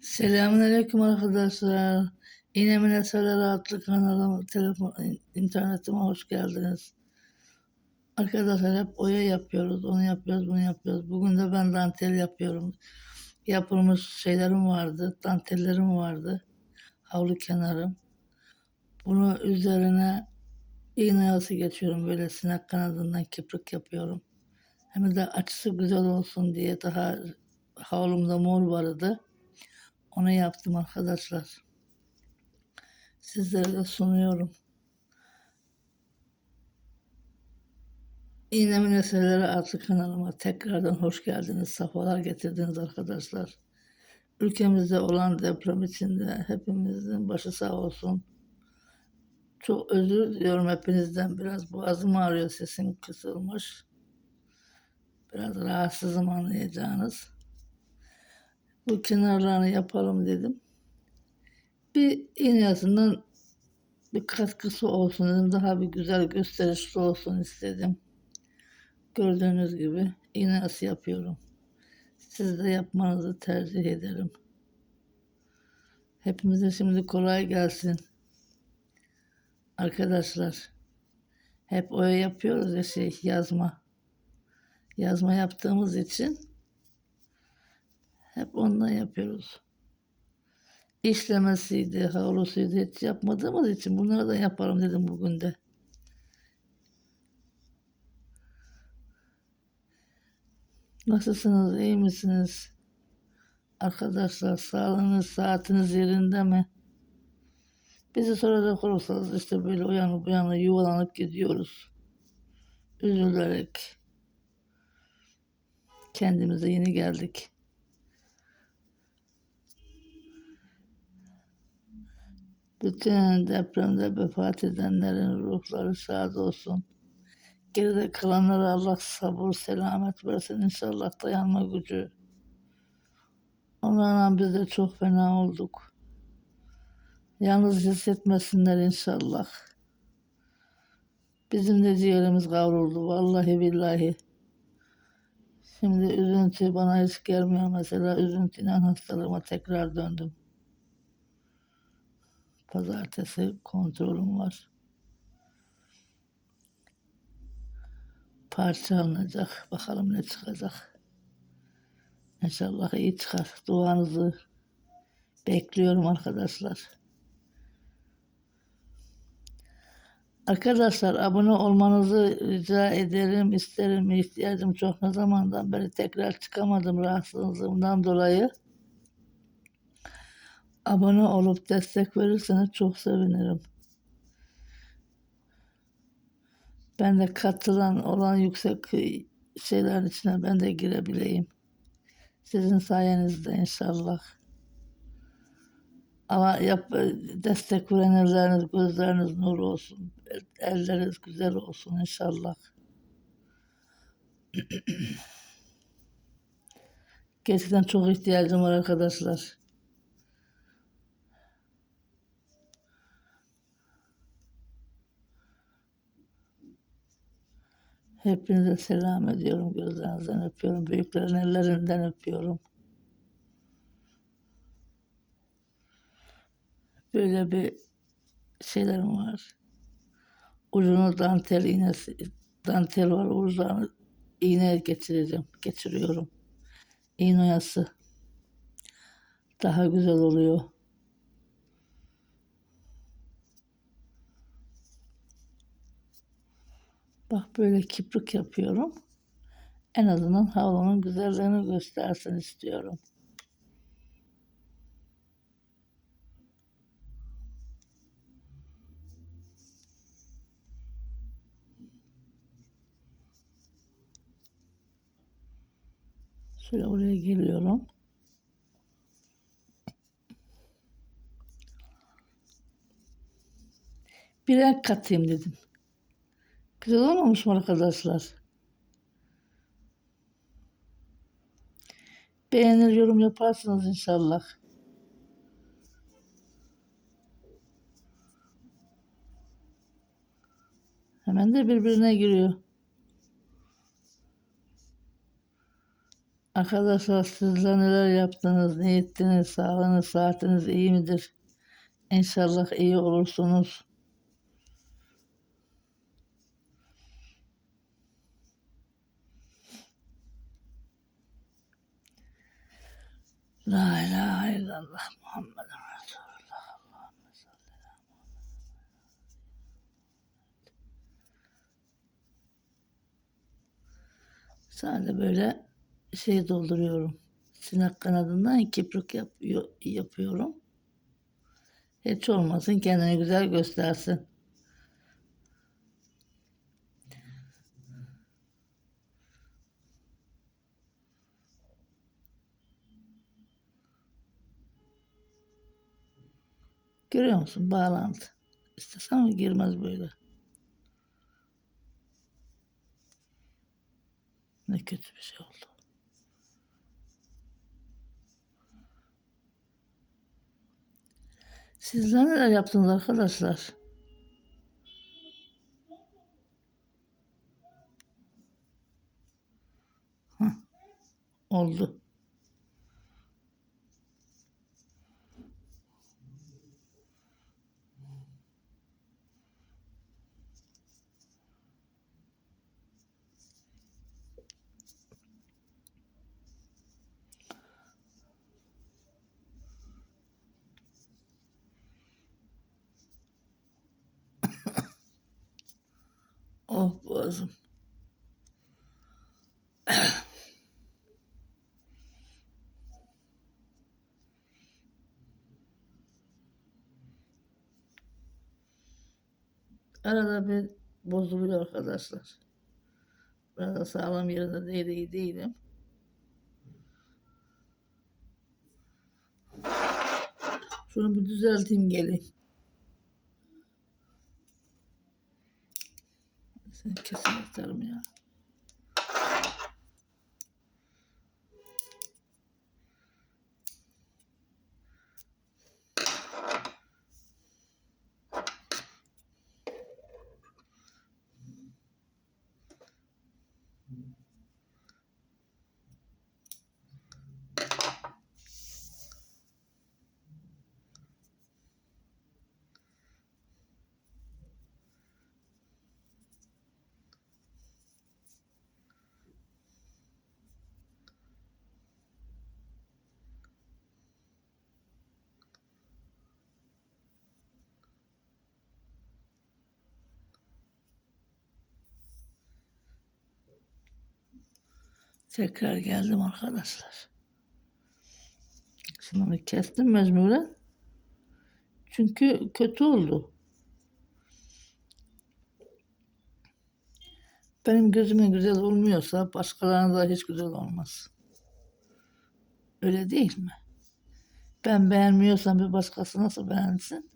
Selamünaleyküm arkadaşlar. İnemin Eserleri adlı kanalıma, telefon, internetime hoş geldiniz. Arkadaşlar hep oya yapıyoruz, onu yapıyoruz, bunu yapıyoruz. Bugün de ben dantel yapıyorum. Yapılmış şeylerim vardı, dantellerim vardı. Havlu kenarım. Bunu üzerine iğne yası geçiyorum. Böyle sinek kanadından kıpırık yapıyorum. Hem de açısı güzel olsun diye daha havlumda mor vardı. Onu yaptım arkadaşlar. Sizlere de sunuyorum. İğnemin Eserleri adlı kanalıma tekrardan hoş geldiniz. Safalar getirdiniz arkadaşlar. Ülkemizde olan deprem içinde hepimizin başı sağ olsun. Çok özür diliyorum hepinizden. Biraz boğazım ağrıyor, sesim kısılmış. Biraz rahatsızım anlayacağınız. Bu kenarlarını yapalım dedim. Bir iğnesinden bir katkısı olsun dedim. Daha bir güzel gösterişli olsun istedim. Gördüğünüz gibi iğnesi yapıyorum. Siz de yapmanızı tercih ederim. Hepimize şimdi kolay gelsin. Arkadaşlar hep oya yapıyoruz ya şey yazma. Yazma yaptığımız için hep ondan yapıyoruz. İşlemesiydi, havlusuydu hiç yapmadığımız için bunları da yaparım dedim bugün de. Nasılsınız, iyi misiniz? Arkadaşlar sağlığınız, saatiniz yerinde mi? Bizi soracak olursanız işte böyle uyanıp uyanıp yuvalanıp gidiyoruz. Üzülerek. Kendimize yeni geldik. Bütün depremde vefat edenlerin ruhları şad olsun. Geride kalanlara Allah sabır, selamet versin. İnşallah dayanma gücü. Onlarla biz de çok fena olduk. Yalnız hissetmesinler inşallah. Bizim de ciğerimiz kavruldu. Vallahi billahi. Şimdi üzüntü bana hiç gelmiyor mesela. Üzüntüyle hastalığıma tekrar döndüm. Pazartesi kontrolüm var. Parça alınacak. Bakalım ne çıkacak. İnşallah iyi çıkar. Duanızı bekliyorum arkadaşlar. Arkadaşlar abone olmanızı rica ederim, isterim, ihtiyacım çok ne zamandan beri tekrar çıkamadım rahatsızlığımdan dolayı. Abone olup destek verirseniz çok sevinirim. Ben de katılan olan yüksek şeylerin içine ben de girebileyim. Sizin sayenizde inşallah. Ama yap, destek veren elleriniz, gözleriniz nur olsun. Elleriniz güzel olsun inşallah. Gerçekten çok ihtiyacım var arkadaşlar. Hepinize selam ediyorum. Gözlerinizden öpüyorum. Büyüklerin ellerinden öpüyorum. Böyle bir şeylerim var. Ucunu dantel iğnesi, dantel var. Ucunu iğne geçireceğim. Geçiriyorum. İğne oyası. Daha güzel oluyor. Bak böyle kiprik yapıyorum. En azından havlunun güzelliğini göstersin istiyorum. Şöyle oraya geliyorum. Bir renk katayım dedim. Güzel olmamış mı arkadaşlar? Beğenir yorum yaparsınız inşallah. Hemen de birbirine giriyor. Arkadaşlar sizler neler yaptınız, ne ettiniz, sağlığınız, saatiniz iyi midir? İnşallah iyi olursunuz. La ilahe illallah Muhammed Resulullah. Allahümme salli ala Sadece böyle şey dolduruyorum. Sinek kanadından kiprik yap, yapıyorum. Hiç olmasın kendini güzel göstersin. Görüyor musun bağlantı. İstesem girmez böyle. Ne kötü bir şey oldu. Sizler neler yaptınız arkadaşlar? Hah, oldu. Boğazım. Arada bir bozuluyor arkadaşlar. Burada sağlam yerinde değil, iyi değilim. Şunu bir düzelteyim geleyim. Sen kesin atarım ya. Tekrar geldim arkadaşlar. Şimdi kestim mecburen. Çünkü kötü oldu. Benim gözüme güzel olmuyorsa başkalarına da hiç güzel olmaz. Öyle değil mi? Ben beğenmiyorsam bir başkası nasıl beğensin?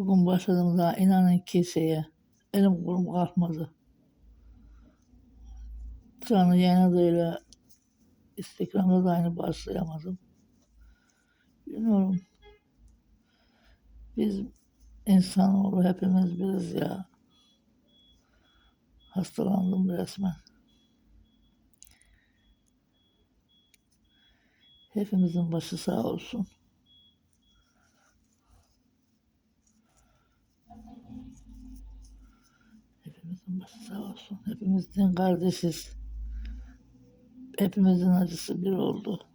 Bugün başladım inanın ki şeye. Elim kolum kalkmadı. Canlı yayına da öyle Instagram'da da aynı başlayamadım. Bilmiyorum. Biz insanoğlu hepimiz biriz ya. Hastalandım resmen. Hepimizin başı sağ olsun. Olsun. Hepimizin kardeşiz. Hepimizin acısı bir oldu.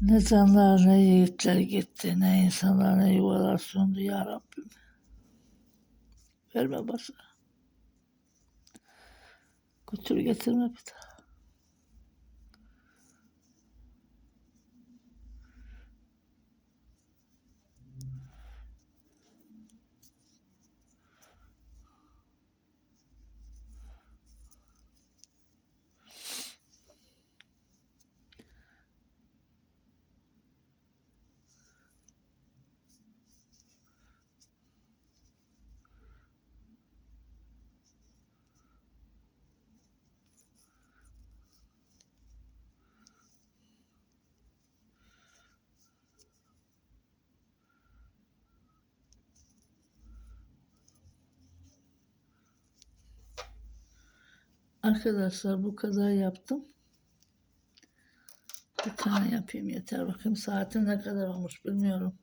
Ne canlar ne yiğitler gitti, ne insanlar ne yuvalar söndü ya Rabbim. Verme başa. Götür getirme bir daha. Arkadaşlar bu kadar yaptım. Bir tane yapayım yeter. Bakayım saatim ne kadar olmuş bilmiyorum.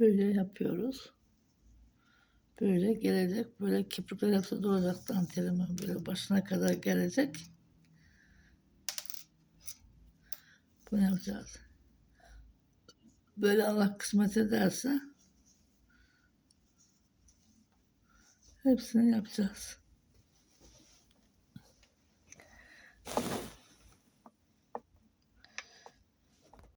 Böyle yapıyoruz. Böyle gelecek. Böyle kiprikler hepsi doğacak dantelimin böyle başına kadar gelecek. Bunu yapacağız böyle Allah kısmet ederse hepsini yapacağız.